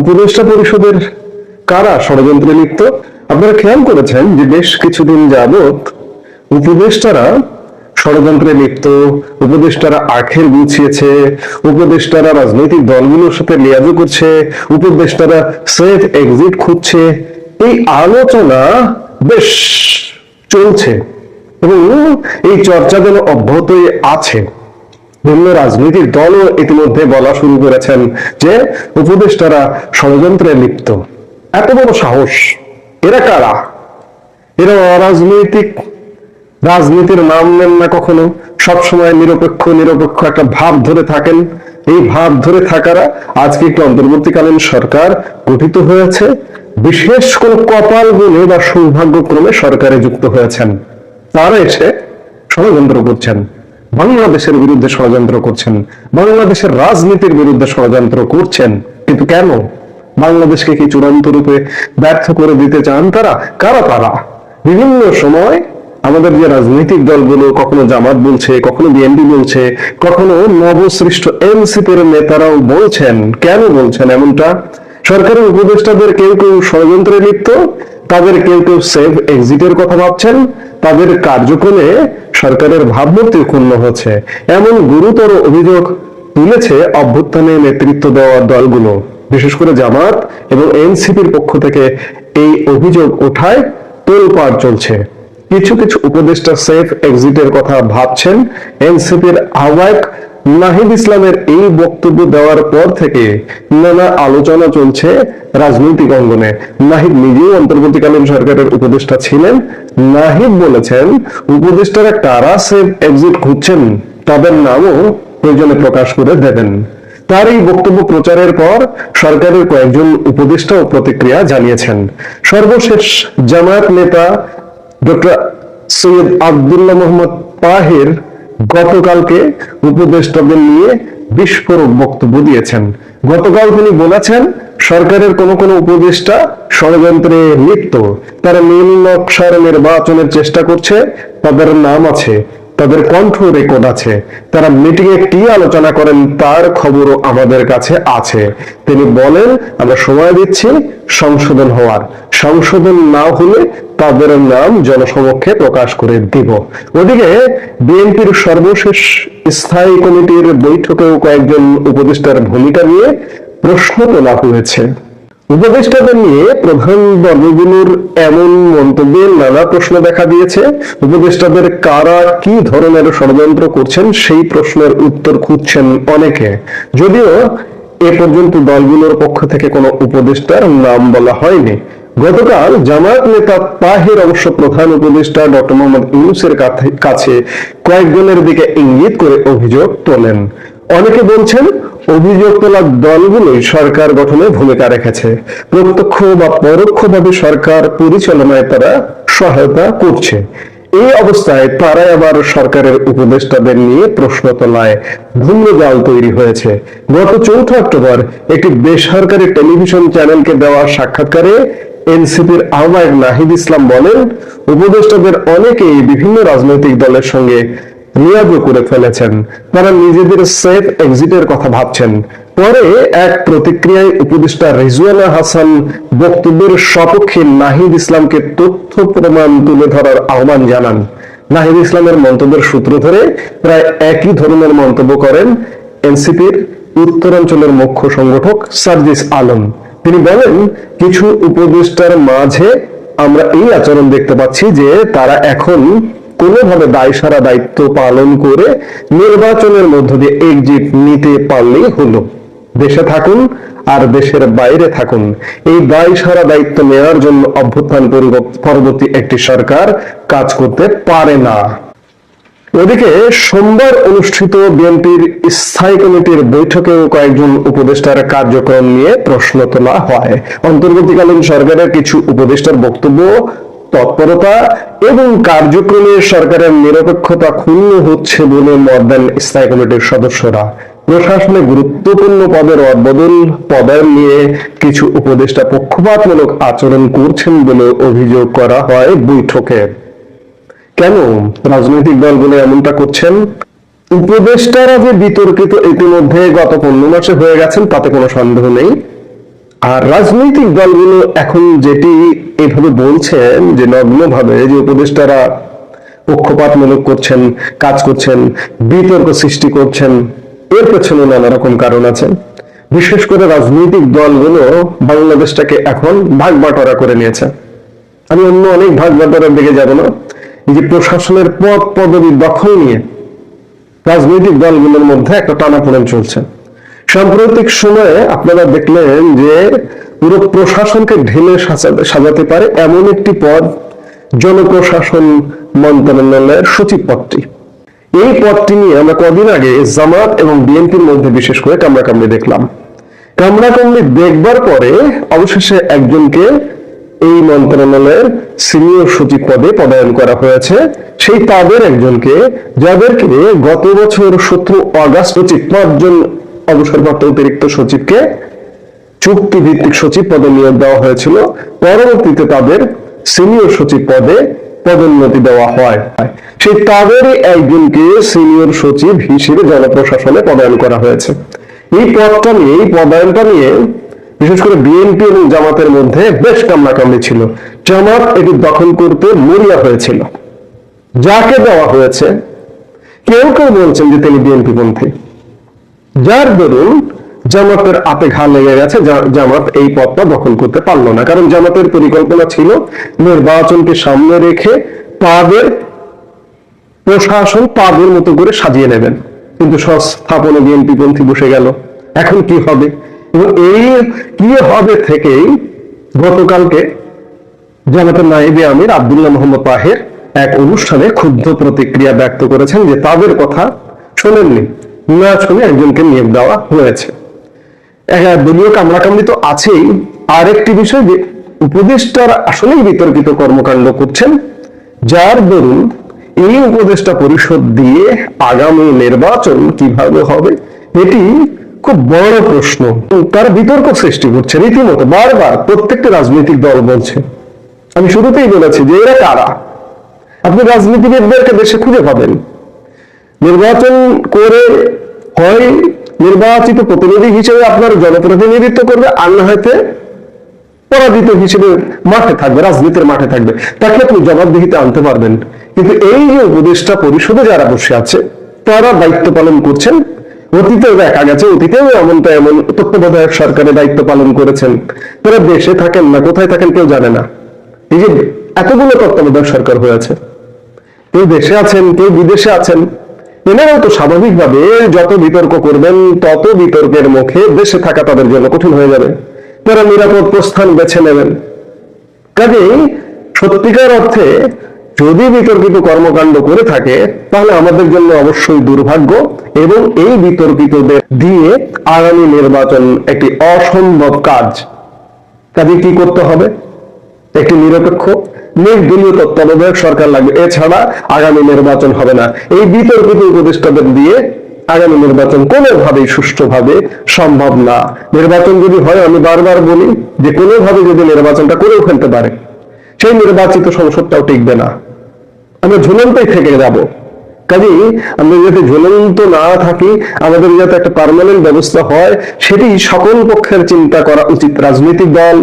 উপদেষ্টা পরিষদের কারা ষড়যন্ত্রে লিপ্ত? আপনারা খেয়াল করেছেন যে বেশ কিছুদিন যাবত উপদেষ্টারা ষড়যন্ত্রে লিপ্ত, উপদেষ্টারা আখের গুছিয়েছে, উপদেষ্টারা রাজনৈতিক দলগুলোর সাথে লিয়াজু করছে, উপদেষ্টারা সেফ এক্সিট খুঁজছে। এই আলোচনা বেশ চলছে এবং এই চর্চা যেন অব্যাহতই আছে। বিভিন্ন রাজনৈতিক দলও ইতিমধ্যে বলা শুরু করেছেন যে উপদেষ্টারা ষড়যন্ত্রে লিপ্ত। এত বড় সাহস, এরা কারা? এরা অরাজনৈতিক, রাজনীতির নাম নেন না কখনো। সবসময় নিরপেক্ষ নিরপেক্ষ একটা ভাব ধরে থাকেন। এই ভাব ধরে থাকারা আজকে একটি অন্তর্বর্তীকালীন সরকার গঠিত হয়েছে। বিশেষ কোন কপাল, গুণে বা সৌভাগ্যক্রমে সরকারে যুক্ত হয়েছেন। তারা এসে ষড়যন্ত্র করছেন। বাংলাদেশের বিরুদ্ধে ষড়যন্ত্র করছেন, বাংলাদেশের রাজনীতির বিরুদ্ধে ষড়যন্ত্র করছেন, কিন্তু কেন? বাংলাদেশকে কি চূড়ান্ত রূপে ব্যর্থ করে দিতে চান তারা? কারা তারা? বিভিন্ন সময় আমাদের যে রাজনৈতিক দলগুলো কখনো জামাত বলছে, কখনো বিএনপি বলছে, কখনো নবসৃষ্ট এনসিপির নেতারাও বলছেন। কেন বলছেন এমনটা? সরকারের উপদেষ্টাদের কেউ কেউ ষড়যন্ত্রে লিপ্ত তাদের কেউ কেউ সেফ এক্সিটের কথা ভাবছেন, তাদের কার্যক্রমে সরকারের ভাবমূর্তি ক্ষুণ্ণ হচ্ছে। এমন গুরুতর অভিযোগ তুলেছে অভ্যুত্থানে নেতৃত্ব দেওয়া দলগুলো। বিশেষ করে জামাত এবং এনসিপির পক্ষ থেকে এই অভিযোগ ওঠায় তোলপাড় চলছে। কিছু কিছু উপদেষ্টা সেফ এক্সিটের কথা ভাবছেন, এনসিপির আহ্বায়ক নাহিদ ইসলামের এই বক্তব্য দেওয়ার পর থেকে নানা আলোচনা চলছে রাজনৈতিক অঙ্গনে। নাহিদ নিজেও অন্তর্বর্তীকালীন সরকারের উপদেষ্টা ছিলেন। নাহিদ বলেছেন, উপদেষ্টারা কারা সেফ এক্সিট খুঁজছেন, তাদের নামও প্রয়োজনে প্রকাশ করে দেবেন। তার এই বক্তব্য প্রচারের পর সরকারের কয়েকজন উপদেষ্টাও প্রতিক্রিয়া জানিয়েছেন। সর্বশেষ জামায়াত নেতা ডক্টর সৈয়দ আব্দুল্লাহ মোহাম্মদ তাহের গতকালকে উপদেষ্টাদের নিয়ে বিস্ফোরক বক্তব্য দিয়েছেন। গতকাল তিনি বলেছেন, সরকারের কোন কোন উপদেষ্টা ষড়যন্ত্রে লিপ্ত। তারা নীল নকশার নির্বাচনের চেষ্টা করছে, তাদের নাম আছে তাদের কণ্ঠ রেকর্ড আছে। তারা মিটিং এ কি আলোচনা করেন তার খবরও আমাদের কাছে আছে। তিনি বলেন, আমরা সময় দিচ্ছি সংশোধন হওয়ার। সংশোধন না হলে তাদের নাম জনসমক্ষে প্রকাশ করে দিব। ওদিকে বিএনপির সর্বশেষ স্থায়ী কমিটির বৈঠকেও কয়েকজন উপদেষ্টার ভূমিকা নিয়ে প্রশ্ন তোলা হয়েছে। উপদেষ্টাদের নিয়ে প্রধান দলগুলোর এমন মন্তব্যে নানা প্রশ্ন দেখা দিয়েছে। উপদেষ্টাদের কারা কি ধরনের ষড়যন্ত্র করছেন সেই প্রশ্নের উত্তর খুঁজছেন অনেকে। যদিও এ পর্যন্ত দলগুলোর পক্ষ থেকে কোনো উপদেষ্টার নাম বলা হয়নি। গতকাল জামায়াত নেতা তাহের অবশ্য প্রধান উপদেষ্টা ডক্টর মোহাম্মদ ইউনুসের কাছে- কাছে কয়েকজনের দিকে ইঙ্গিত করে অভিযোগ তোলেন। অনেকে বলছেন, অভিযোগ তোলা দলগুলোই সরকার গঠনে ভূমিকা রেখেছে। প্রত্যক্ষ বা পরোক্ষভাবে সরকার পরিচালনায় তারা সহায়তা করছে। এই অবস্থায় তারাই আবার সরকারের উপদেষ্টাদের নিয়ে প্রশ্ন তোলায় ধূম্রজাল তৈরি হয়েছে। গত চৌঠা অক্টোবর একটি বেসরকারি টেলিভিশন চ্যানেলকে দেওয়া সাক্ষাৎকারে এনসিপির আহ্বায়ক নাহিদ ইসলাম বলেন, উপদেষ্টাদের অনেকেই বিভিন্ন রাজনৈতিক দলের সঙ্গে নিয়োগ করে ফেলেছেন। তারা নিজেদের সেফ এক্সিটের কথা ভাবছেন। পরে এক প্রতিক্রিয়ায় উপদেষ্টা রিজওয়ানা হাসান বক্তব্যের সপক্ষে নাহিদ ইসলামকে তথ্য প্রমাণ তুলে ধরার আহ্বান জানান। নাহিদ ইসলামের মন্তব্যের সূত্র ধরে প্রায় একই ধরনের মন্তব্য করেন এনসিপির উত্তরাঞ্চলের মুখ্য সংগঠক সার্জিস আলম। তিনি বলেন, কিছু উপদেষ্টার মাঝে আমরা এই আচরণ দেখতে পাচ্ছি যে তারা এখন কোনোভাবে দায়সারা দায়িত্ব পালন করে নির্বাচনের মধ্য দিয়ে এক্সিট নিতে পারলেই হলো। দেশে থাকুন আর দেশের বাইরে থাকুন। এই দায় সারা দায়িত্ব নেওয়ার জন্য অভ্যুত্থান পরবর্তী একটি সরকার কাজ করতে পারে না। ওদিকে সোমবার অনুষ্ঠিত বিএনপির স্থায়ী কমিটির বৈঠকেও কয়েকজন উপদেষ্টার কার্যক্রম নিয়ে প্রশ্ন তোলা হয়। অন্তর্বর্তীকালীন সরকারের কিছু উপদেষ্টার বক্তব্য তৎপরতা এবং কার্যক্রমে সরকারের নিরপেক্ষতা ক্ষুণ্ণ হচ্ছে বলে মত দেন স্থায়ী কমিটির সদস্যরা। প্রশাসনে গুরুত্বপূর্ণ পদের অদবদল পদায়ন নিয়ে কিছু উপদেষ্টা পক্ষপাতমূলক আচরণ করছেন বলে অভিযোগ করা হয় বৈঠকে। কেন রাজনৈতিক দলগুলো এমনটা করছেন? উপদেষ্টারা যে বিতর্কিত ইতিমধ্যে গত পনেরো মাসে হয়ে গেছেন, তাতে কোনো সন্দেহ নেই। আর রাজনৈতিক দলগুলো এখন যেটি এইভাবে বলছেন, যে নগ্নভাবে যে উপদেষ্টারা পক্ষপাতমূলক করছেন, কাজ করছেন, বিতর্ক সৃষ্টি করছেন, এর পেছনে নানা রকম কারণ আছে। বিশেষ করে রাজনৈতিক দলগুলো বাংলাদেশটাকে এখন ভাগ বাটোয়ারা করে নিয়েছে। আমি অন্য অনেক ভাগ বাটোয়ারার দিকে যাব না। যে প্রশাসনের পদ পদবি দখল নিয়ে রাজনৈতিক দলগুলোর মধ্যে একটা টানাপোড়েন চলছে। সাম্প্রতিক সময়ে আপনারা দেখলেন যে পুরো প্রশাসনকে ঢেলে সাজাতে পারে এমন একটি পদ, জনপ্রশাসন মন্ত্রণালয়ের সচিব পদটি এই পদটি নিয়ে আমরা কদিন আগে জামাত এবং বিএনপির মধ্যে বিশেষ করে কামড়াকামড়ি দেখলাম। কামড়াকামড়ি দেখবার পরে অবশেষে একজনকে এই মন্ত্রণালয়ের সিনিয়র সচিব পদে পদায়ন করা হয়েছে। সেই তাদের একজনকে, যাদেরকে গত বছর সতেরো অগাস্ট সচিব পাঁচজন অবসরপ্রাপ্ত অতিরিক্ত সচিবকে চুক্তি ভিত্তিক সচিব পদে নিয়োগ দেওয়া হয়েছিল। পরবর্তীতে তাদের সিনিয়র সচিব পদে পদোন্নতি দেওয়া হয়। সেই তাদেরই একজনকে সিনিয়র সচিব হিসেবে জনপ্রশাসনে পদায়ন করা হয়েছে। এই পদটা নিয়ে, এই পদায়নটা নিয়ে বিশেষ করে বিএনপি এবং জামাতের মধ্যে বেশ কামড়াকামড়ি ছিল। জামাত এটি দখল করতে মরিয়া হয়েছিল। যাকে দেওয়া হয়েছে, কেউ কেউ বলছেন যে তিনি বিএনপি পন্থী। যার দরুন জামাতের আপে ঘা লেগে গেছে জামাত এই পদটা দখল করতে পারল না। কারণ জামাতের পরিকল্পনা ছিল নির্বাচনকে সামনে রেখে তাদের প্রশাসন তাদের মতো করে সাজিয়ে নেবেন। কিন্তু সংস্থাপনে বিএনপি পন্থী বসে গেল। এখন কি হবে? এবং এই কি হবে থেকেই গতকালকে জামাতের নাইবে আমির আব্দুল্লাহ মোহাম্মদ তাহের এক অনুষ্ঠানে ক্ষুব্ধ প্রতিক্রিয়া ব্যক্ত করেছেন যে তাদের কথা শোনেননি। না শুনে একজনকে নিয়োগ দেওয়া হয়েছে। হ্যাঁ, দলীয় কামড়াকামড়ি তো আছেই। আরেকটি বিষয় যে উপদেষ্টারা আসলেই বিতর্কিত কর্মকাণ্ড করছেন যার দরুন এই উপদেষ্টা পরিষদ দিয়ে আগামী নির্বাচন কীভাবে হবে এটি খুব বড় প্রশ্ন। তার বিতর্ক সৃষ্টি করছে রীতিমতো বারবার প্রত্যেকটা রাজনৈতিক দল বলছে। আমি শুরুতেই বলেছি যে এরা কারা? আপনি রাজনীতিবিদদেরকে দেশে খুঁজে পাবেন। নির্বাচন করে হয় নির্বাচিত প্রতিনিধি হিসেবে আপনার জনপ্রতিনিধিত্ব করবে, আর না হয়তো পরাজিত হিসেবে মাঠে থাকবে, রাজনীতির মাঠে থাকবে। তাকে আপনি জবাবদিহিতে আনতে পারবেন। কিন্তু এই যে উপদেষ্টা পরিষদে যারা বসে আছে, তারা দায়িত্ব পালন করছেন। অতীতেও দেখা গেছে, অতীতেও এমনটা এমন তত্ত্বাবধায়ক সরকারের দায়িত্ব পালন করেছেন। তারা দেশে থাকেন না, কোথায় থাকেন কেউ জানে না। এই যে এতগুলো তত্ত্বাবধায়ক সরকার হয়েছে কেউ দেশে আছেন, কেউ বিদেশে আছেন। এনারাও তো স্বাভাবিকভাবে যত বিতর্ক করবেন, তত বিতর্কের মুখে দেশে থাকা তাদের জন্য কঠিন হয়ে যাবে। তারা নিরাপদ প্রস্থান বেছে নেবেন। কাজেই সত্যিকার অর্থে যদি বিতর্কিত কর্মকাণ্ড করে থাকে, তাহলে আমাদের জন্য অবশ্যই দুর্ভাগ্য এবং এই বিতর্কিতদের দিয়ে আগামী নির্বাচন একটি অসম্ভব কাজ। কাজে কি করতে হবে? একটি নিরপেক্ষ নির্দলীয় তত্ত্বাবধায়ক সরকার লাগবে। এছাড়া আগামী নির্বাচন হবে না। এই বিতর্কিত উপদেষ্টাদের দিয়ে আগামী নির্বাচন কোনোভাবেই সুষ্ঠুভাবে সম্ভব না। নির্বাচন যদি হয়, আমি বারবার বলি যে কোনোভাবে যদি নির্বাচনটা করেও ফেলতে পারে, সেই নির্বাচিত সংসদটাও টিকবে না। আমরা ঝুলন্তই থেকে যাব। কাজেই আমরা যাতে ঝুলন্ত না থাকি, আমাদের যাতে একটা পার্মানেন্ট ব্যবস্থা হয়, সেটি সকল পক্ষের চিন্তা করা উচিত। রাজনৈতিক দল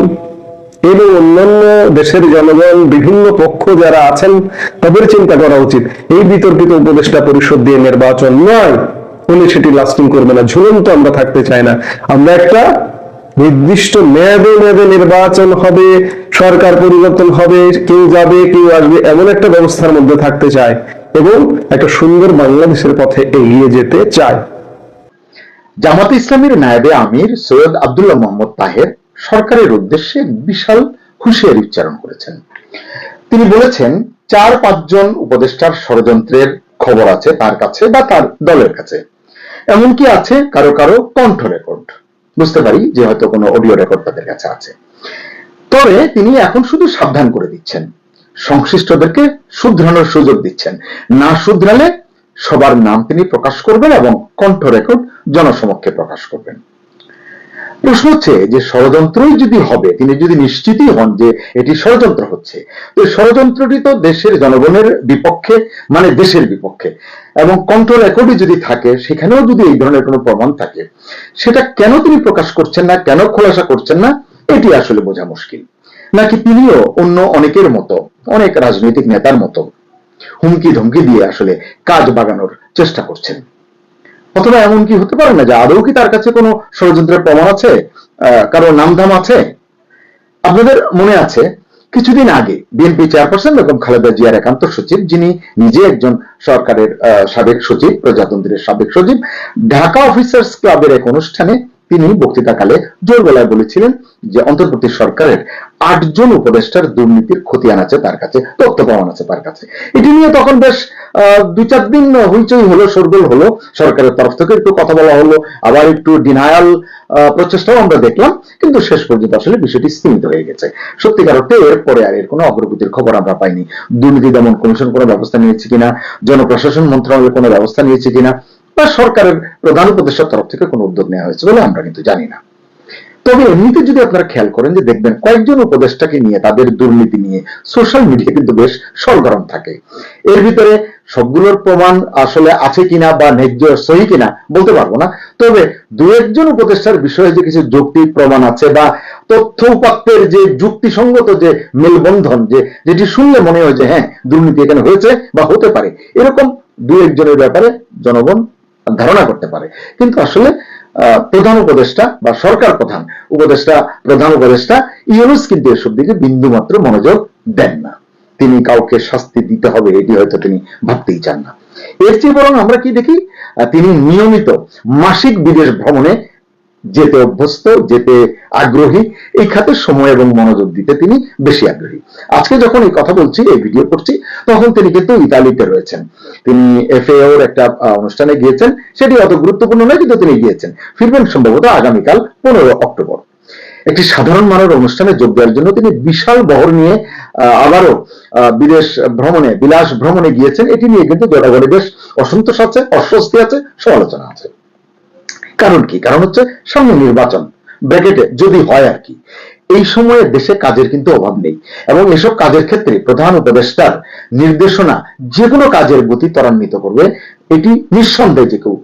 এবং অন্যান্য দেশের জনগণ, বিভিন্ন পক্ষ যারা আছেন, তাদের চিন্তা করা উচিত। এই বিতর্কিত উপদেষ্টা পরিষদ দিয়ে নির্বাচন নয়। হলে সেটি লাস্টিং করবে না। ঝুলন্ত আমরা থাকতে চাই না। আমরা একটা নির্দিষ্ট মেয়াদে মেয়াদে নির্বাচন হবে, সরকার পরিবর্তন হবে, কেউ যাবে, কেউ আসবে, এমন একটা ব্যবস্থার মধ্যে থাকতে চায় এবং একটা সুন্দর বাংলাদেশের পথে এগিয়ে যেতে চায়। জামাতে ইসলামের নায়েবে আমির সৈয়দ আব্দুল্লাহ মোহাম্মদ তাহের সরকারের উদ্দেশ্যে এক বিশাল হুঁশিয়ারি উচ্চারণ করেছেন। তিনি বলেছেন, চার পাঁচজন উপদেষ্টার ষড়যন্ত্রের খবর আছে তার কাছে বা তার দলের কাছে। এমনকি আছে কারও কারও কণ্ঠ রেকর্ড। বুঝতে পারি যে হয়তো কোনো অডিও রেকর্ড তাদের কাছে আছে। তবে তিনি এখন শুধু সাবধান করে দিচ্ছেন। সংশ্লিষ্টদেরকে শুধরানোর সুযোগ দিচ্ছেন। না শুধরালে সবার নাম তিনি প্রকাশ করবেন এবং কণ্ঠ রেকর্ড জনসমক্ষে প্রকাশ করবেন। প্রশ্ন হচ্ছে যে ষড়যন্ত্রই যদি হবে, তিনি যদি নিশ্চিতই হন যে এটি ষড়যন্ত্র হচ্ছে, তো ষড়যন্ত্রটি তো দেশের জনগণের বিপক্ষে মানে দেশের বিপক্ষে, এবং কণ্ঠ রেকর্ডই যদি থাকে, সেখানেও যদি এই ধরনের কোনো প্রমাণ থাকে, সেটা কেন তিনি প্রকাশ করছেন না, কেন খোলাসা করছেন না, এটি আসলে বোঝা মুশকিল। নাকি তিনিও অন্য অনেকের মতো, অনেক রাজনৈতিক নেতার মতো, হুমকি ধমকি দিয়ে আসলে কাজ বাগানোর চেষ্টা করছেন? অথবা এমন কি হতে পারে না যে আদৌ কি তার কাছে কোনো ষড়যন্ত্রের প্রমাণ আছে? কারও নামধাম আছে? আপনাদের মনে আছে, কিছুদিন আগে বিএনপি চেয়ারপারসন বেগম খালেদা জিয়ার একান্ত সচিব, যিনি নিজে একজন সরকারের সাবেক সচিব, প্রজাতন্ত্রের সাবেক সচিব, ঢাকা অফিসার্স ক্লাবের এক অনুষ্ঠানে তিনি বক্তৃতাকালে জোর গলায় বলেছিলেন যে অন্তর্বর্তী সরকারের আটজন উপদেষ্টার দুর্নীতির খতিয়ান আছে তার কাছে, তথ্য প্রমাণ আছে তার কাছে। এটি নিয়ে তখন বেশ দুই চার দিন হইচই হলো সরগোল হলো, সরকারের তরফ থেকে একটু কথা বলা হলো, আবার একটু ডিনায়াল প্রচেষ্টাও আমরা দেখলাম, কিন্তু শেষ পর্যন্ত আসলে বিষয়টি স্থিমিত হয়ে গেছে। সত্যিকার অর্থে এরপরে আর এর কোনো অগ্রগতির খবর আমরা পাইনি। দুর্নীতি দমন কমিশন কোনো ব্যবস্থা নিয়েছে কিনা? জনপ্রশাসন মন্ত্রণালয় কোনো ব্যবস্থা নিয়েছে কিনা? বা সরকারের প্রধান উপদেষ্টার তরফ থেকে কোনো উদ্যোগ নেওয়া হয়েছে বলে আমরা কিন্তু জানি না। তবে এমনিতে যদি আপনারা খেয়াল করেন যে দেখবেন কয়েকজন উপদেষ্টাকে নিয়ে, তাদের দুর্নীতি নিয়ে সোশ্যাল মিডিয়া কিন্তু বেশ সরগরম থাকে। এর ভিতরে সবগুলোর প্রমাণ আসলে আছে কিনা বা ন্যায্য সহি কিনা বলতে পারব না। তবে দু একজন উপদেষ্টার বিষয়ে যে কিছু যৌক্তিক প্রমাণ আছে বা তথ্য উপাত্তের যে যুক্তিসঙ্গত যে মেলবন্ধন, যে যেটি শুনলে মনে হয় যে হ্যাঁ দুর্নীতি এখানে হয়েছে বা হতে পারে, এরকম দু একজনের ব্যাপারে জনগণ ধারণা করতে পারে। কিন্তু আসলে প্রধান উপদেষ্টা বা সরকার প্রধান, উপদেষ্টা প্রধান উপদেষ্টা ইউনুস কিন্তু এসব দিকে বিন্দু মাত্র মনোযোগ দেন না। তিনি কাউকে শাস্তি দিতে হবে, এটি হয়তো তিনি ভাবতেই চান না। এর চেয়ে বরং আমরা কি দেখি তিনি নিয়মিত মাসিক বিদেশ ভ্রমণে যেতে অভ্যস্ত, যেতে আগ্রহী, এই খাতে সময় এবং মনোযোগ দিতে তিনি বেশি আগ্রহী। আজকে যখন এই কথা বলছি, এই ভিডিও করছি, তখন তিনি কিন্তু ইতালিতে রয়েছেন। তিনি এফএওর একটা অনুষ্ঠানে গিয়েছেন। সেটি অত গুরুত্বপূর্ণ নয়, কিন্তু তিনি গিয়েছেন। ফিরবেন সম্ভবত আগামীকাল, পনেরো অক্টোবর। একটি সাধারণ মানের অনুষ্ঠানে যোগ দেওয়ার জন্য তিনি বিশাল বহর নিয়ে আবারও বিদেশ ভ্রমণে, বিলাস ভ্রমণে গিয়েছেন। এটি নিয়ে কিন্তু জনগণের বেশ অসন্তোষ আছে, অস্বস্তি আছে, সমালোচনা আছে। কারণ কি? কারণ হচ্ছে সামনে নির্বাচন। ব্র্যাকেটে যদি হয় আর কি। এই সময়ে দেশে কাজের কিন্তু অভাব নেই এবং এসব কাজের ক্ষেত্রে প্রধান উপদেষ্টার নির্দেশনা যে কোনো কাজের গতি ত্বরান্বিত করবে, এটি নিঃসন্দেহে যে কেউ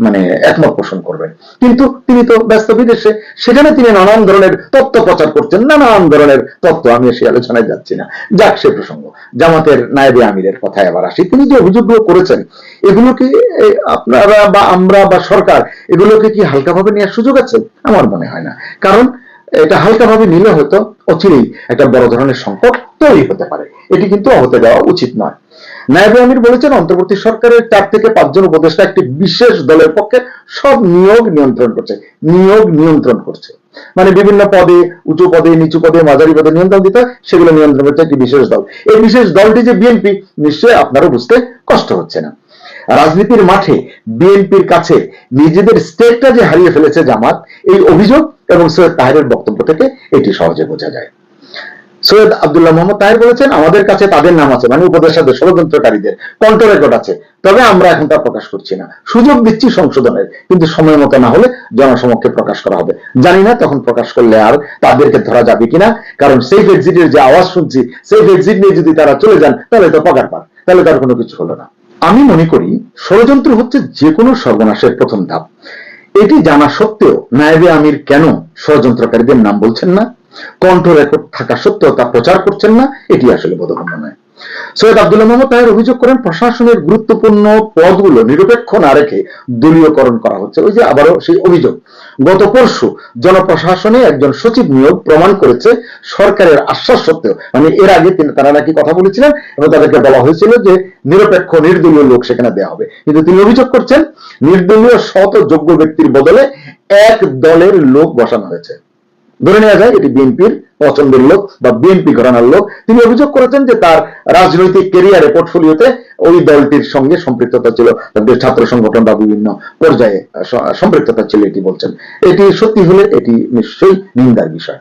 মানে একমত পোষণ করবে কিন্তু তিনি তো ব্যস্ত বিদেশে সেখানে তিনি নানান ধরনের তত্ত্ব প্রচার করছেন নানান ধরনের তত্ত্ব আমি সেই আলোচনায় যাচ্ছি না। যাক সে প্রসঙ্গ। জামাতের নায়েবে আমিরের কথায় আবার আসি। তিনি যে অভিযোগগুলো করেছেন এগুলোকে এ, আপনারা বা আমরা বা সরকার এগুলোকে কি হালকাভাবে নেওয়ার সুযোগ আছে? আমার মনে হয় না। কারণ এটা হালকাভাবে নিলে হয়তো অচিরেই একটা বড় ধরনের সংকট তৈরি হতে পারে। এটি কিন্তু হতে দেওয়া উচিত নয়। নায়েবে আমির বলেছেন, অন্তর্বর্তী সরকারের চার থেকে পাঁচজন উপদেষ্টা একটি বিশেষ দলের পক্ষে সব নিয়োগ নিয়ন্ত্রণ করছে, নিয়োগ নিয়ন্ত্রণ করছে। মানে বিভিন্ন পদে, উঁচু পদে, নিচু পদে, মাঝারি পদে নিয়ন্ত্রণ দিতে সেগুলো নিয়ন্ত্রণ করছে একটি বিশেষ দল। এই বিশেষ দলটি যে বিএনপি, নিশ্চয়ই আপনারও বুঝতে কষ্ট হচ্ছে না। রাজনীতির মাঠে বিএনপির কাছে নিজেদের স্টেটটা যে হারিয়ে ফেলেছে জামাত, এই অভিযোগ এবং সৈয়দ তাহেরের বক্তব্য থেকে এটি সহজে বোঝা যায়। সৈয়দ আব্দুল্লাহ মোহাম্মদ তাহের বলেছেন, আমাদের কাছে তাদের নাম আছে মানে উপদেষ্টাদের, ষড়যন্ত্রকারীদের কন্ট রেকর্ড আছে। তবে আমরা এখন তা প্রকাশ করছি না। সুযোগ দিচ্ছি সংশোধনের, কিন্তু সময় মতো না হলে জনসমক্ষে প্রকাশ করা হবে। জানি না তখন প্রকাশ করলে আর তাদেরকে ধরা যাবে কিনা, কারণ সেফ এক্সিটের যে আওয়াজ শুনছি সেফ এক্সিট নিয়ে যদি তারা চলে যান, তাহলে তো পকার পান তাহলে তার কোনো কিছু হলো না। আমি মনে করি, ষড়যন্ত্র হচ্ছে যে কোনো সর্বনাশের প্রথম ধাপ। এটি জানা সত্ত্বেও নায়েবে আমির কেন ষড়যন্ত্রকারীদের নাম বলছেন না? কণ্ঠ রেকর্ড থাকা সত্ত্বেও তা প্রচার করছেন না, এটি আসলে বোধগম্য নয়। সৈয়দ আব্দুল্লাহ মোহাম্মদ তাহের অভিযোগ করেন, প্রশাসনের গুরুত্বপূর্ণ পদগুলো নিরপেক্ষ না রেখে দলীয়করণ করা হচ্ছে। ওই যে আবারও সেই অভিযোগ। গত পরশু জনপ্রশাসনে একজন সচিব নিয়োগ প্রমাণ করেছে, সরকারের আশ্বাস সত্ত্বেও। মানে এর আগে তিনি- তারা নাকি কথা বলেছিলেন এবং তাদেরকে বলা হয়েছিল যে নিরপেক্ষ, নির্দলীয় লোক সেখানে দেওয়া হবে। কিন্তু তিনি অভিযোগ করছেন, নির্দলীয় শত যোগ্য ব্যক্তির বদলে এক দলের লোক বসানো হয়েছে। ধরে নেওয়া যায় এটি বিএনপির পছন্দের লোক বা বিএনপি ঘরানার লোক। তিনি অভিযোগ করেছেন যে তার রাজনৈতিক কেরিয়ারে পোর্টফোলিওতে ওই দলটির সঙ্গে সম্পৃক্ততা ছিল। তাদের ছাত্র সংগঠন বা বিভিন্ন পর্যায়ে সম্পৃক্ততা ছিল এটি বলছেন। এটি সত্যি হলে এটি নিশ্চয়ই নিন্দার বিষয়।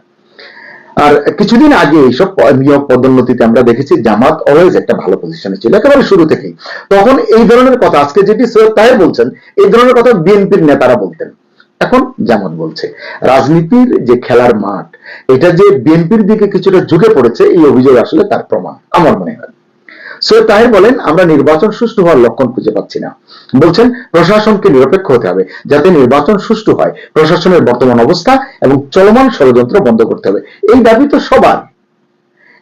আর কিছুদিন আগে এইসব নিয়োগ পদোন্নতিতে আমরা দেখেছি জামাত অলওয়েজ একটা ভালো পজিশনে ছিল, একেবারে শুরু থেকেই। তখন এই ধরনের কথা, আজকে যেটি সৈয়দ তাহের বলছেন, এই ধরনের কথা বিএনপির নেতারা বলতেন। এখন যেমন বলছে, রাজনীতির যে খেলার মাঠ, এটা যে বিএনপির দিকে কিছুটা ঝুঁকে পড়েছে, এই অভিযোগ আসলে তার প্রমাণ, আমার মনে হয়। সৈয়দ তাহের বলেন, আমরা নির্বাচন সুষ্ঠু হওয়ার লক্ষণ খুঁজে পাচ্ছি না। বলছেন, প্রশাসনকে নিরপেক্ষ হতে হবে, যাতে নির্বাচন সুষ্ঠু হয়, প্রশাসনের বর্তমান অবস্থা এবং চলমান ষড়যন্ত্র বন্ধ করতে হবে। এই দাবি তো সবার।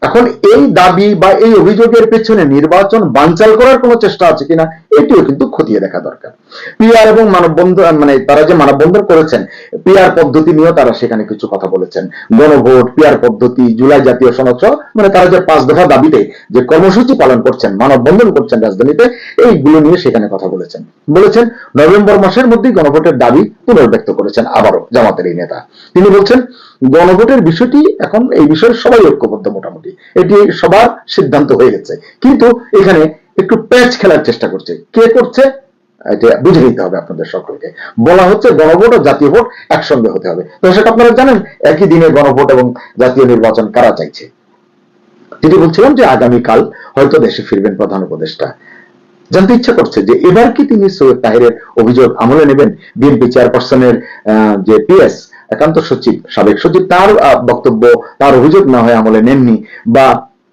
এখন এই দাবি বা এই অভিযোগের পেছনে নির্বাচন বানচাল করার কোনো চেষ্টা আছে কিনা, এটিও কিন্তু খতিয়ে দেখা দরকার। পিআর এবং মানববন্ধন মানে তারা যে মানববন্ধন করেছেন পিআর পদ্ধতি নিয়েও তারা সেখানে কিছু কথা বলেছেন। গণভোট পিআর পদ্ধতি, জুলাই জাতীয় সনদ মানে তারা যে পাঁচ দফা দাবিতে যে কর্মসূচি পালন করছেন, মানববন্ধন করছেন রাজধানীতে, এইগুলো নিয়ে সেখানে কথা বলেছেন। বলেছেন, নভেম্বর মাসের মধ্যেই গণভোটের দাবি পুনর্ব্যক্ত করেছেন আবারও জামাতের এই নেতা। তিনি বলছেন গণভোটের বিষয়টি এখন এই বিষয়ে সবাই ঐক্যবদ্ধ মোটামুটি। এটি সবার সিদ্ধান্ত হয়ে গেছে। কিন্তু এখানে একটু প্যাচ খেলার চেষ্টা করছে। কে করছে? এটা বুঝে নিতে হবে আপনাদের সকলকে। বলা হচ্ছে গণভোট ও জাতীয় ভোট একসঙ্গে হতে হবে। তো সেটা আপনারা জানেন একই দিনে গণভোট এবং জাতীয় নির্বাচন কারা চাইছে? যেটি বলছিলাম যে আগামীকাল হয়তো দেশে ফিরবেন প্রধান উপদেষ্টা। জানতে ইচ্ছা করছে যে এবার কি তিনি সৈয়দ তাহিরের অভিযোগ আমলে নেবেন? বিএনপি চেয়ারপারসনের যে পিএস একান্ত সচিব, সাবেক সচিব, তার বক্তব্য, তার অভিযোগ না হয় আমলে নেননি বা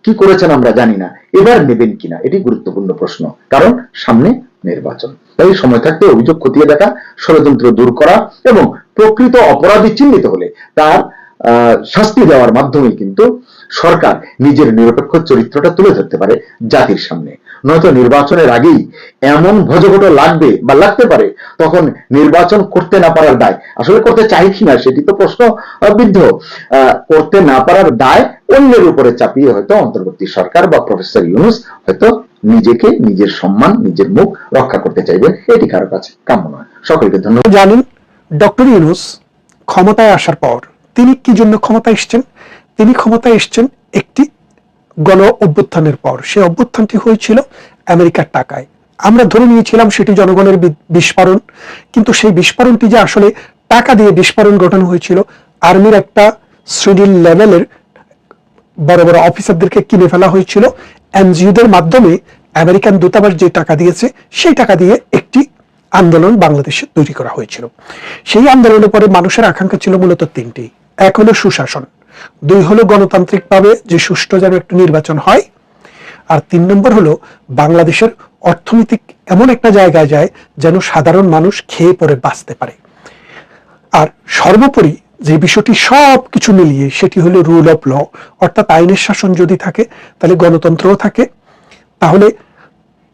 কি করেছেন আমরা জানি না। এবার নেবেন কিনা, এটি গুরুত্বপূর্ণ প্রশ্ন। কারণ সামনে নির্বাচন। তাই সময় থাকতে অভিযোগ খতিয়ে দেখা, ষড়যন্ত্র দূর করা এবং প্রকৃত অপরাধী চিহ্নিত হলে তার শাস্তি দেওয়ার মাধ্যমে কিন্তু সরকার নিজের নিরপেক্ষ চরিত্রটা তুলে ধরতে পারে জাতির সামনে। নয়তো নির্বাচনের আগেই এমন ভজঘট লাগবে বা লাগতে পারে, তখন নির্বাচন করতে না পারার দায়। আসলে করতে চাই কিনা সেটি তো প্রশ্ন বিদ্ধ। করতে না পারার দায় অন্যের উপরে চাপিয়ে হয়তো অন্তর্বর্তী সরকার বা প্রফেসর ইউনুস হয়তো নিজেকে নিজের সম্মান, নিজের মুখ রক্ষা করতে চাইবেন। এটি কারও কাছে কাম্য নয়। সকলকে ধন্যবাদ। জানেন, ডক্টর ইউনুস ক্ষমতায় আসার পর তিনি কি জন্য ক্ষমতায় এসছেন? তিনি ক্ষমতায় এসছেন একটি গণ অভ্যুত্থানের পর। সেই অভ্যুত্থানটি হয়েছিল আমেরিকার টাকায়। আমরা ধরে নিয়েছিলাম সেটি জনগণের বিস্ফোরণ, কিন্তু সেই বিস্ফোরণটি যে আসলে টাকা দিয়ে বিস্ফোরণ ঘটানো হয়েছিল, আর্মির একটা শ্রেণির লেভেলের বড় বড় অফিসারদেরকে কিনে ফেলা হয়েছিল। এনজিওদের মাধ্যমে আমেরিকান দূতাবাস যে টাকা দিয়েছে, সেই টাকা দিয়ে একটি আন্দোলন বাংলাদেশে তৈরি করা হয়েছিল। সেই আন্দোলনের পরে মানুষের আকাঙ্ক্ষা ছিল মূলত তিনটি। এক হলো সুশাসন। দুই হলো গণতান্ত্রিকভাবে যে সুষ্ঠু যেন একটু নির্বাচন হয়, আর তিন নম্বর হলো বাংলাদেশের অর্থনৈতিক এমন একটা জায়গায় যায় যেন সাধারণ মানুষ খেয়ে পরে বাঁচতে পারে। আর সর্বোপরি যে বিষয়টি সব কিছু মিলিয়ে সেটি হলো রুল অফ ল অর্থাৎ আইনের শাসন যদি থাকে, তাহলে গণতন্ত্রও থাকে। তাহলে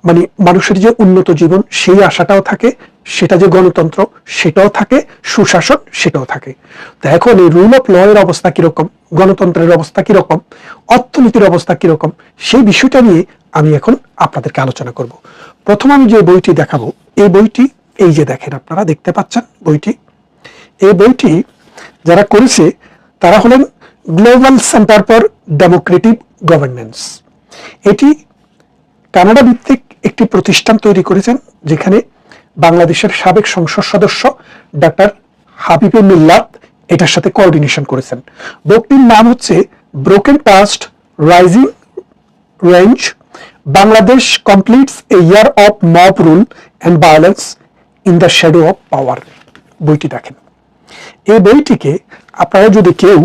মানে মানুষের যে উন্নত জীবন, সেই আশাটাও থাকে। সেটা যে গণতন্ত্র, সেটাও থাকে, সুশাসন, সেটাও থাকে। তো এখন এই রুল অফ ল এর অবস্থা কীরকম, গণতন্ত্রের অবস্থা কীরকম, অর্থনীতির অবস্থা কীরকম, সেই বিষয়টা নিয়ে আমি এখন আপনাদেরকে আলোচনা করব। প্রথম আমি যে বইটি দেখাবো, এই বইটি, এই যে দেখেন আপনারা, দেখতে পাচ্ছেন বইটি? এই বইটি যারা করেছে, তারা হলেন global centre for democratic governance এটি কানাডা ভিত্তিক একটি প্রতিষ্ঠান তৈরি করেছেন, যেখানে বাংলাদেশের সাবেক সংসদ সদস্য ডক্টর হাবিবে মিল্লাত এটার সাথে কোঅর্ডিনেশন করেছেন। বইটির নাম হচ্ছে broken past rising range Bangladesh completes a year of mob rule and violence in the shadow of power বইটি দেখেন। এই বইটিকে আপনারা যদি কেউ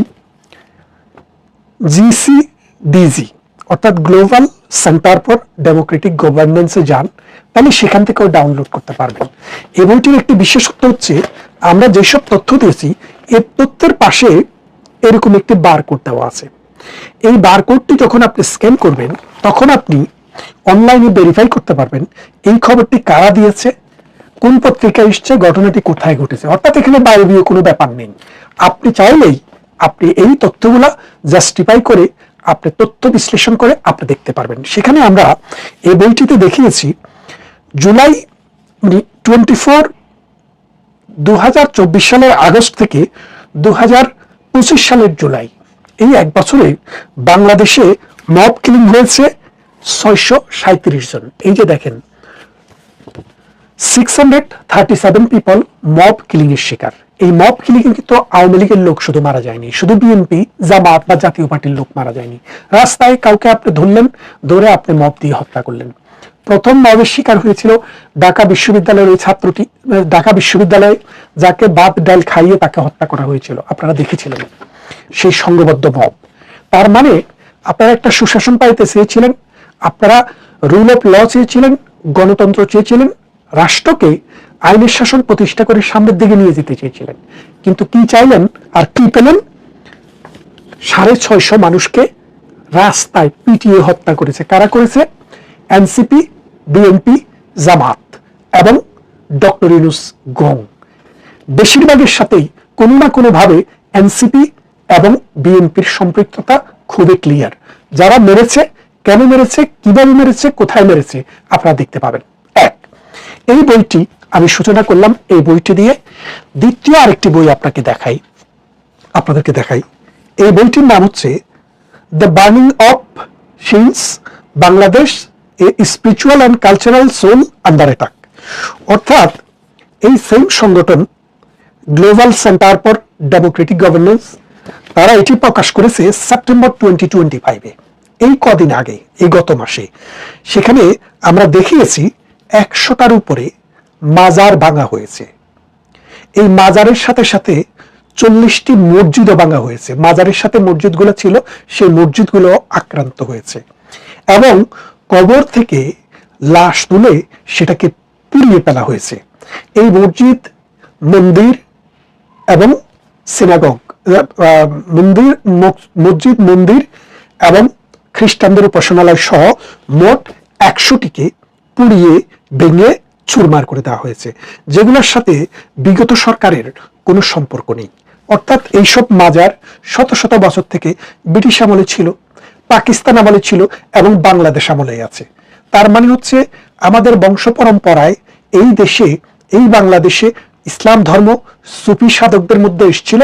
জিসি ডিজি অর্থাৎ গ্লোবাল সেন্টার ফর ডেমোক্রেটিক গভর্নেন্সে যান, তাহলে সেখান থেকেও ডাউনলোড করতে পারবেন। এই বইটির একটি বিশেষত্ব হচ্ছে, আমরা যেসব তথ্য দিয়েছি এই তথ্যের পাশে এরকম একটি বারকোড দেওয়া আছে। এই বারকোডটি যখন আপনি স্ক্যান করবেন, তখন আপনি অনলাইনে ভেরিফাই করতে পারবেন, এই খবরটি কারা দিয়েছে, কোন পত্রিকায় এসছে, ঘটনাটি কোথায় ঘটেছে। অর্থাৎ এখানে বাইরে কোনো ব্যাপার নেই। আপনি চাইলেই আপনি এই তথ্যগুলা জাস্টিফাই করে আপনি তথ্য বিশ্লেষণ করে আপনি দেখতে পারবেন। সেখানে আমরা এই বইটিতে দেখিয়েছি, জুলাই মানে টোয়েন্টি ফোর সালের আগস্ট থেকে দু হাজার পঁচিশ সালের জুলাই। এই এক বছরে বাংলাদেশে মব কিলিং হয়েছে ছয়শো সাঁত্রিশ জন। এই যে দেখেন six hundred thirty seven people mob killing এর শিকার। এই মব কিলিং কিন্তু আওয়ামী লীগের লোক শুধু মারা যায়নি, শুধু বিএনপি জামাত বা জাতীয় পার্টির লোক মারা যায়নি। রাস্তায় কাউকে আপনি ধরলেন, ধরে আপনি মব দিয়ে হত্যা করলেন। প্রথম মবের শিকার হয়েছিল ঢাকা বিশ্ববিদ্যালয়ের ওই ছাত্রটি, ঢাকা বিশ্ববিদ্যালয়ে যাকে বাপ ডাল খাইয়ে তাকে হত্যা করা হয়েছিল। আপনারা দেখেছিলেন সেই সংঘবদ্ধ মব। তার মানে আপনারা একটা সুশাসন পাইতে চেয়েছিলেন, আপনারা রুল অফ ল চেয়েছিলেন, গণতন্ত্র চেয়েছিলেন, রাষ্ট্রকে আইনের শাসন প্রতিষ্ঠা করে সামনের দিকে নিয়ে যেতে চেয়েছিলেন। কিন্তু কি চাইলেন আর কি পেলেন? সাড়ে ছয়শো মানুষকে রাস্তায় পিটিয়ে হত্যা করেছে। কারা করেছে? এনসিপি, বিএনপি, জামাত এবং ডক্টর ইনুস গং। বেশিরভাগের সাথেই কোনো না কোনো ভাবে এনসিপি এবং বিএনপির সম্পৃক্ততা খুবই ক্লিয়ার। যারা মেরেছে, কেন মেরেছে, কীভাবে মেরেছে, কোথায় মেরেছে, আপনারা দেখতে পাবেন। এক, এই বইটি আমি সূচনা করলাম এই বইটি দিয়ে। দ্বিতীয় আরেকটি বই আপনাকে দেখাই। আপনাদেরকে দেখাই। এই বইটির নাম হচ্ছে the burning of shields Bangladesh, a spiritual and cultural soul under attack. অর্থাৎ এই সেম সংগঠন global centre for democratic governance, তারা এটি প্রকাশ করেছে সেপ্টেম্বর টোয়েন্টি টোয়েন্টি ফাইভে এই কদিন আগে, এই গত মাসে। সেখানে আমরা দেখিয়েছি একশোটার উপরে মাজার ভাঙা হয়েছে। এই মাজারের সাথে সাথে চল্লিশটি মসজিদও ভাঙা হয়েছে। মাজারের সাথে মসজিদগুলো ছিল, সেই মসজিদগুলো আক্রান্ত হয়েছে। এবং কবর থেকে লাশ তুলে সেটাকে পুড়িয়ে ফেলা হয়েছে। এই মসজিদ, মন্দির এবং সিনাগগ মন্দির মসজিদ, মন্দির এবং খ্রিস্টানদের উপাসনালয় সহ মোট একশোটিকে পুড়িয়ে ভেঙে চুরমার করে দেওয়া হয়েছে, যেগুলোর সাথে বিগত সরকারের কোনো সম্পর্ক নেই। অর্থাৎ এইসব মাজার শত শত বছর থেকে ব্রিটিশ আমলে ছিল, পাকিস্তান আমলে ছিল এবং বাংলাদেশ আমলে আছে। তার মানে হচ্ছে আমাদের বংশ পরম্পরায় এই দেশে, এই বাংলাদেশে ইসলাম ধর্ম সুফি সাধকদের মধ্যে এসেছিল।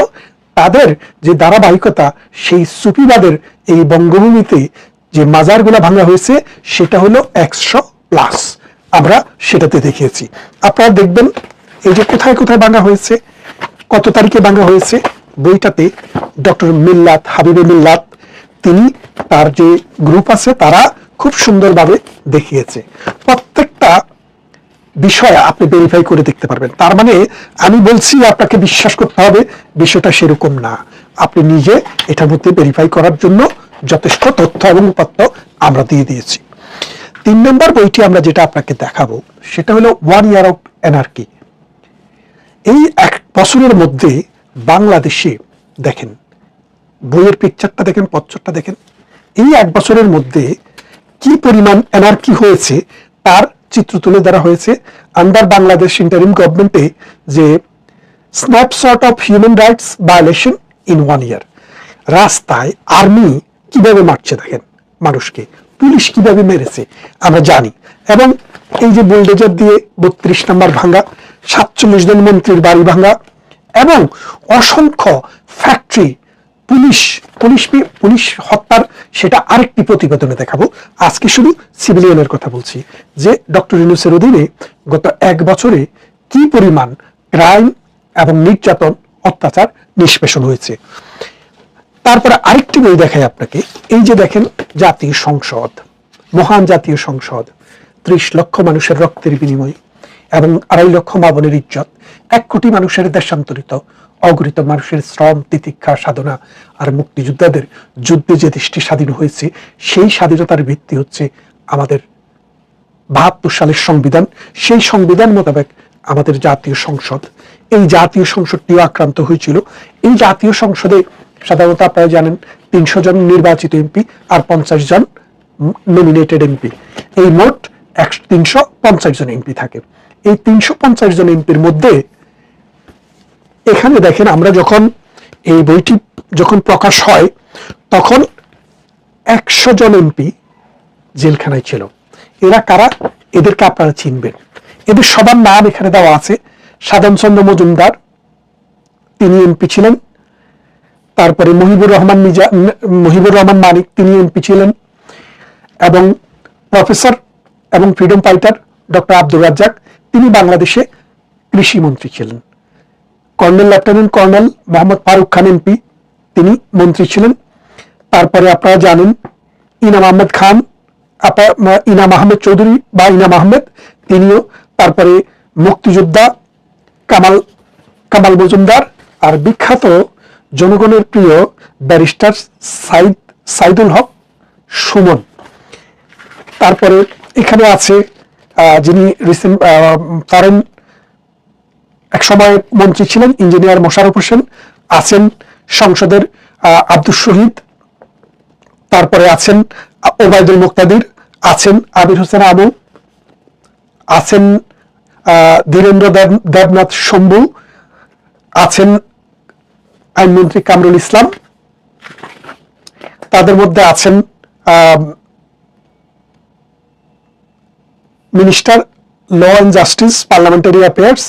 তাদের যে ধারাবাহিকতা, সেই সুফিবাদের এই বঙ্গভূমিতে যে মাজারগুলো ভাঙা হয়েছে, সেটা হলো একশো প্লাস। আমরা সেটাতে দেখিয়েছি। আপনারা দেখবেন, এই যে কোথায় কোথায় ভাঙা হয়েছে, কত তারিখে ভাঙা হয়েছে, বইটাতে ডক্টর মিল্লাত, হাবিবে মিল্লাত, তিনি তার যে গ্রুপ আছে, তারা খুব সুন্দরভাবে দেখিয়েছে। প্রত্যেকটা বিষয় আপনি ভেরিফাই করে দেখতে পারবেন। তার মানে আমি বলছি, আপনাকে বিশ্বাস করতে হবে, বিষয়টা সেরকম না। আপনি নিজে এটার মধ্যে ভেরিফাই করার জন্য যথেষ্ট তথ্য এবং উপাত্ত আমরা দিয়ে দিয়েছি। তিন নম্বর বইটি আমরা যেটা আপনাকে দেখাবো, সেটা হলো ওয়ান ইয়ার অফ এনার্কি। এই এক বছরের মধ্যে বাংলাদেশে দেখেন, বইয়ের পিকচারটা দেখেন পচ্চরটা দেখেন, এই এক বছরের মধ্যে কি পরিমাণ এনার্কি হয়েছে তার চিত্র তুলে ধরা হয়েছে আন্ডার বাংলাদেশ ইন্টারিম গভর্নমেন্টে যে snapshot of human rights violation in one year রাস্তায় আর্মি কীভাবে মারছে দেখেন মানুষকে? পুলিশ কীভাবে মেরেছে, আমরা জানি। এবং এই যে বুলডোজার দিয়ে বত্রিশ নম্বর ভাঙ্গা, সাতচল্লিশ জন মন্ত্রীর বাড়ি ভাঙ্গা, এবং অসংখ্য ফ্যাক্টরি পুলিশ পুলিশ পুলিশ হত্যার সেটা আরেকটি প্রতিবেদনে দেখাবো। আজকে শুধু সিভিলিয়ানের কথা বলছি যে ডক্টর ইউনুসের অধীনে গত এক বছরে কি পরিমাণ ক্রাইম এবং নির্যাতন, অত্যাচার নিষ্পেষণ হয়েছে। তারপরে আরেকটি বই দেখাই আপনাকে। এই যে দেখেন, জাতীয় সংসদ, মহান জাতীয় সংসদ, ত্রিশ লক্ষ মানুষের রক্তের বিনিময়ে এবং আড়াই লক্ষ মা বোনের ইজ্জত, এক কোটি মানুষের দেশান্তরিত অগরিত মানুষের শ্রম, তিতিক্ষা, সাধনা আর মুক্তিযোদ্ধাদের যুদ্ধে যে দেশটি স্বাধীন হয়েছে, সেই স্বাধীনতার ভিত্তি হচ্ছে আমাদের বাহাত্তর সালের সংবিধান। সেই সংবিধান মোতাবেক আমাদের জাতীয় সংসদ। এই জাতীয় সংসদটিও আক্রান্ত হয়েছিল। এই জাতীয় সংসদে সাধারণত আপনারা জানেন তিনশো জন নির্বাচিত এমপি আর পঞ্চাশ জন নমিনেটেড এমপি। এই মোট একশো তিনশো পঞ্চাশ জন এমপি থাকে। এই তিনশো পঞ্চাশ জন এমপির মধ্যে এখানে দেখেন আমরা যখন এই বইটি যখন প্রকাশ হয়, তখন একশো জন এমপি জেলখানায় ছিল। এরা কারা? এদেরকে আপনারা চিনবেন। এদের সবার নাম এখানে দেওয়া আছে। সাধন চন্দ্র মজুমদার, তিনি এমপি ছিলেন। তারপরে মহিবুর রহমান মিজা মহিবুর রহমান মানিক তিনি এমপি ছিলেন এবং প্রফেসর এবং freedom fighter doctor Abdur Razzaq তিনি বাংলাদেশে কৃষি মন্ত্রী ছিলেন। Colonel lieutenant colonel Mohammad Faruk Khan MP তিনি মন্ত্রী ছিলেন। তারপরে আপনারা জানেন ইনাম আহমেদ খান ইনাম আহমেদ চৌধুরী বা ইনাম আহমেদ তিনিও। তারপরে মুক্তিযোদ্ধা কামাল কামাল মজুমদার আর বিখ্যাত জনগণের প্রিয় ব্যারিস্টার সাইদ, সাইদুল হক সুমন। তারপরে এখানে আছে যিনি রিসেন্ট এক সময় মন্ত্রী ছিলেন, ইঞ্জিনিয়ার মোশারফ হোসেন, আছেন সংসদের আব্দুল শহীদ। তারপরে আছেন ওবায়দুল মুক্তাদির, আছেন আবির হোসেন আবু, আছেন ধীরেন্দ্র দেব- দেবনাথ শম্ভু, আছেন আইনমন্ত্রী কামরুল ইসলাম। তাদের মধ্যে আছেন minister law and justice, parliamentary affairs,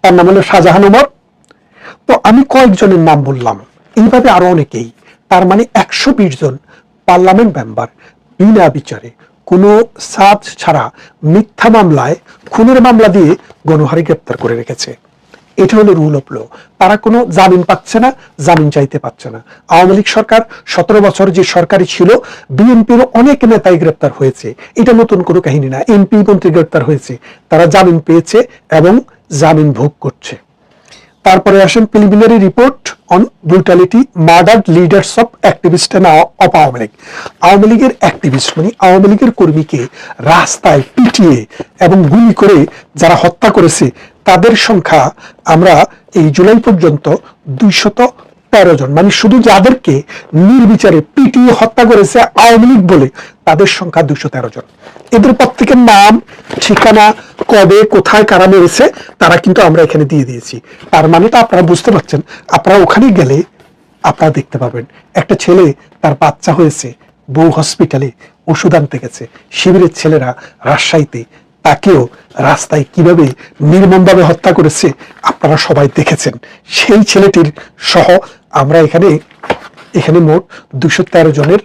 তার নাম হলো শাহজাহান ওমর। তো আমি কয়েকজনের নাম বললাম, এইভাবে আরও অনেকেই, তার মানে একশো বিশ জন পার্লামেন্ট মেম্বার বিনা বিচারে কোনো সাজ ছাড়া মিথ্যা মামলায়, খুনের মামলা দিয়ে গণহারে গ্রেপ্তার করে রেখেছে। এটা হলো রুল অফ ল তারা কোনো জামিন পাচ্ছে না, জামিন চাইতে পারছে না। আওয়ামী লীগ সরকার সতেরো বছর যে সরকারি ছিল বিএনপির অনেক নেতাই গ্রেপ্তার হয়েছে। এটা নতুন কোনো কাহিনী না। এমপি মন্ত্রী গ্রেপ্তার হয়েছে। তারা জামিন পেয়েছে এবং জামিন ভোগ করছে। তারপরে আসেন preliminary report on brutality murder leaders of activist of Awami League. Awami লীগের অ্যাক্টিভিস্ট মানে আওয়ামী লীগের কর্মীকে রাস্তায় পিটিয়ে এবং গুলি করে যারা হত্যা করেছে তাদের সংখ্যা আমরা এই জুলাই পর্যন্ত দুইশত তেরো জন। মানে শুধু যাদেরকে নির্বিচারে পিটিয়ে হত্যা করেছে আওয়ামী লীগ বলে তাদের সংখ্যা দুইশো তেরো জন। এদের প্রত্যেকের নাম, ঠিকানা, কবে, কোথায়, কারা মেরেছে, তারা কিন্তু আমরা এখানে দিয়ে দিয়েছি। তার মানে তো আপনারা বুঝতে পারছেন, আপনারা ওখানে গেলে আপনারা দেখতে পাবেন, একটা ছেলে তার বাচ্চা হয়েছে, বউ হসপিটালে ওষুধ আনতে গেছে, শিবিরের ছেলেরা রাজশাহীতে তাকেও রাস্তায় কীভাবে নির্মমভাবে হত্যা করেছে আপনারা সবাই দেখেছেন। সেই ছেলেটির সহ আমরা এখানে এখানে মোট দুশো তেরো জনের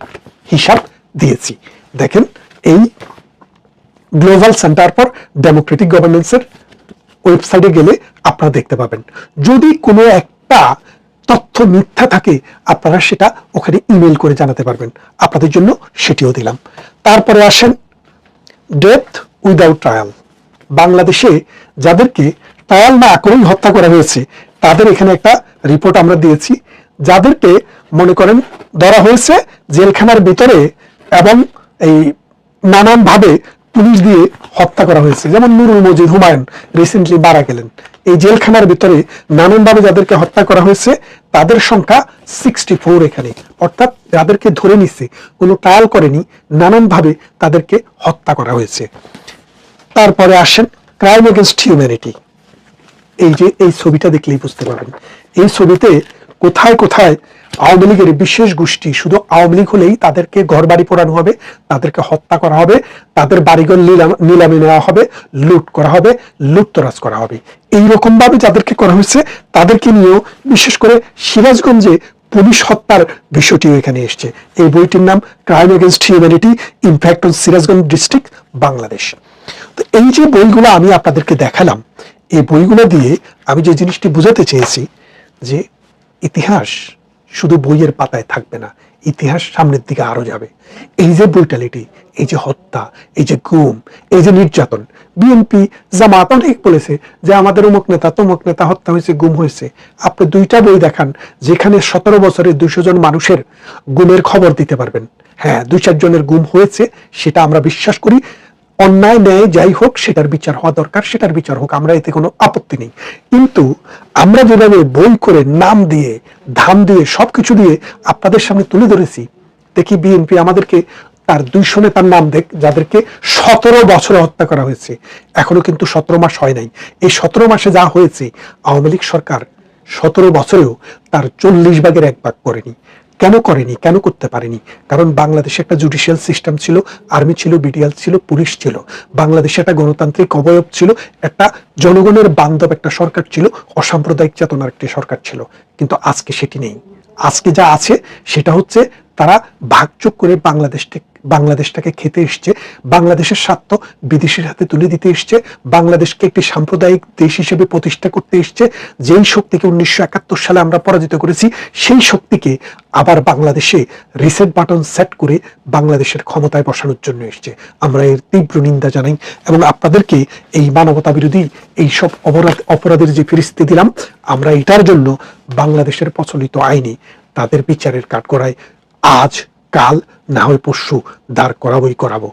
হিসাব দিয়েছি। দেখেন, এই গ্লোবাল সেন্টার ফর ডেমোক্রেটিক গভর্নেন্সের ওয়েবসাইটে গেলে আপনারা দেখতে পাবেন। যদি কোনো একটা তথ্য মিথ্যা থাকে, আপনারা সেটা ওখানে ইমেল করে জানাতে পারবেন। আপনাদের জন্য সেটিও দিলাম। তারপরে আসেন ডেথ উইদাউট ট্রায়াল। বাংলাদেশে যাদেরকে ট্রায়াল না করেই হত্যা করা হয়েছে, তাদের এখানে একটা রিপোর্ট আমরা দিয়েছি। যাদেরকে মনে করেন ধরা হয়েছে জেলখানার ভিতরে এবং এই নানানভাবে পুলিশ দিয়ে হত্যা করা হয়েছে। যেমন নুরুল মজিদ হুমায়ুন রিসেন্টলি মারা গেলেন। এই জেলখানার ভিতরে নানানভাবে যাদেরকে হত্যা করা হয়েছে, তাদের সংখ্যা সিক্সটি ফোর এখানে। অর্থাৎ যাদেরকে ধরে নিচ্ছে কোনো ট্রায়াল করেনি, নানানভাবে তাদেরকে হত্যা করা হয়েছে। তারপরে আসেন ক্রাইম এগেনস্ট হিউম্যানিটি এই যে, এই ছবিটা দেখলেই বুঝতে পারবেন। এই ছবিতে কোথায় কোথায় আওয়ামী লীগের বিশেষ গোষ্ঠী, শুধু আওয়ামী লীগ হলেই তাদেরকে ঘর বাড়ি পোড়ানো হবে, তাদেরকে হত্যা করা হবে, তাদের বাড়িঘর নিলাম নেওয়া হবে, লুট করা হবে, লুটতরাজ করা হবে। এই রকম ভাবে যাদেরকে করা হয়েছে, তাদেরকে নিয়েও বিশেষ করে সিরাজগঞ্জে পুলিশ হত্যার বিষয়টিও এখানে এসছে। এই বইটির নাম crime against humanity impact on Sirajganj district Bangladesh. তো এই যে বইগুলো আমি আপনাদেরকে দেখালাম, এই বইগুলো দিয়ে আমি যে জিনিসটি বুঝাতে চেয়েছি যে ইতিহাস শুধু বইয়ের পাতায় থাকবে না ইতিহাস সামনের দিকে আরও যাবে। এই যে ব্রুটালিটি এই যে হত্যা, এই যে গুম, এই যে নির্যাতন বিএনপি জামাত অনেক বলেছে যে আমাদের অমুক নেতা, তমুক নেতা হত্যা হয়েছে, গুম হয়েছে। আপনি দুইটা বই দেখান, যেখানে সতেরো বছরের দুশো জন মানুষের গুমের খবর দিতে পারবেন। হ্যাঁ দুই চারজনের গুম হয়েছে, সেটা আমরা বিশ্বাস করি। অন্যায়, ন্যায় যাই হোক, সেটার বিচার হওয়া দরকার, সেটার বিচার হোক, আমরা এতে কোনো আপত্তি নেই। কিন্তু আমরা যেভাবে বই করে নাম দিয়ে, ধাম দিয়ে, সবকিছু দিয়ে আপনাদের সামনে তুলে ধরেছি, দেখি বিএনপি আমাদেরকে তার দুইশো নেতার নাম দেখ, যাদেরকে সতেরো বছরে হত্যা করা হয়েছে। এখনও কিন্তু সতেরো মাস হয় নাই। এই সতেরো মাসে যা হয়েছে, আওয়ামী লীগ সরকার সতেরো বছরেও তার চল্লিশ ভাগের এক ভাগ করেনি। কেন করেনি, কেন করতে পারেনি? কারণ বাংলাদেশে একটা জুডিশিয়াল সিস্টেম ছিল আর্মি ছিল বিডিএল ছিল পুলিশ ছিল। বাংলাদেশে একটা গণতান্ত্রিক অবয়ব ছিল, একটা জনগণের বান্ধব একটা সরকার ছিল, অসাম্প্রদায়িক চেতনার একটি সরকার ছিল। কিন্তু আজকে সেটি নেই। আজকে যা আছে, সেটা হচ্ছে তারা ভাগযোগ করে বাংলাদেশকে বাংলাদেশটাকে খেতে এসছে। বাংলাদেশের স্বার্থ বিদেশের হাতে তুলে দিতে এসছে। বাংলাদেশকে একটি সাম্প্রদায়িক দেশ হিসেবে প্রতিষ্ঠা করতে এসছে। যেই শক্তিকে উনিশশো একাত্তর সালে আমরা পরাজিত করেছি, সেই শক্তিকে আবার বাংলাদেশে রিসেট বাটন সেট করে বাংলাদেশের ক্ষমতায় বসানোর জন্য এসছে। আমরা এর তীব্র নিন্দা জানাই এবং আপনাদেরকে এই মানবতা বিরোধী এই সব অপরাধ, অপরাধের যে ফিরিস্তি দিলাম, আমরা এটার জন্য বাংলাদেশের প্রচলিত আইনে তাদের বিচারের কাঠগড়ায় আজ কাল না হয় পরশু দাঁড় করাবই করাবো।